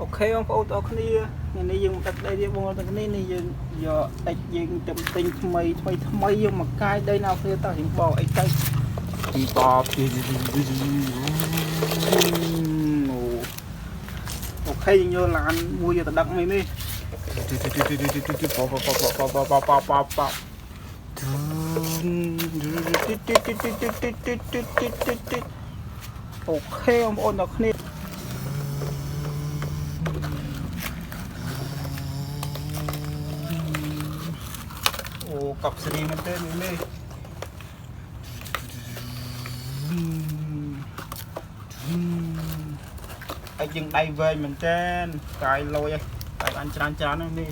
អូខេបងប្អូនទាំងអស់គ្នាថ្ងៃនេះយើងដឹកដីនេះបងប្អូនទាំងគ្នានេះយើងយកអិចយើងទៅទិញថ្មីថ្មីថ្មីយកមកកាយដីណាគ្នាតោះយើងបោអិចទៅពីបោពីអូខេយើងយកឡានមួយយកទៅដឹកមីនេះបោបោបោបោបោបោបោបោបោអូខេបងប្អូនទាំងគ្នា អូកប់ស្រីមែនទេនេះនេះអីយើងដៃវែងមែនទេកាយលយឯងកាយបានច្រើនច្រើនហ្នឹងនេះ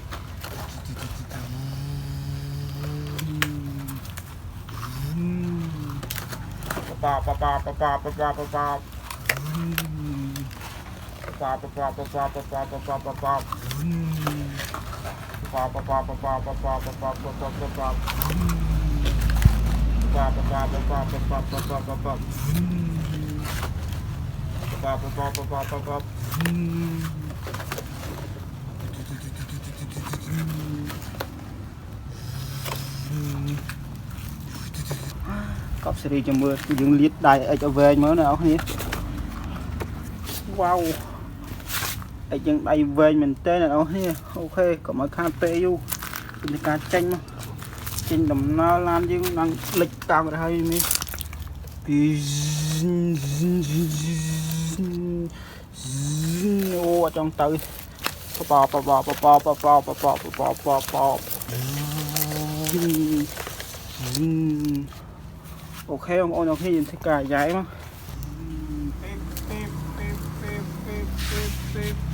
ប៉ាប៉ាប៉ាប៉ាប៉ាប៉ាប៉ាប៉ាប៉ាប៉ាប៉ាប៉ាប៉ាប៉ាប៉ាប៉ាប៉ាប៉ា pa pa pa កប់សេរីចាំមើលយើងលាតដៃអិចឲ្យវែងមើលណាអស់គ្នាវ៉ាវ អីយើងដៃវែងមែនតើអ្នកនរគ្នាអូខេកុំឲ្យខាតពេកយូរពីការចេញមកចេញដំណើរឡានយើងនឹងលិចតាមទៅហើយនេះពីអូអត់ចង់ទៅបបបបបបបបបបបបបបបអូខេបងប្អូនអរគ្នាយើងធ្វើការយាយមក Thank you.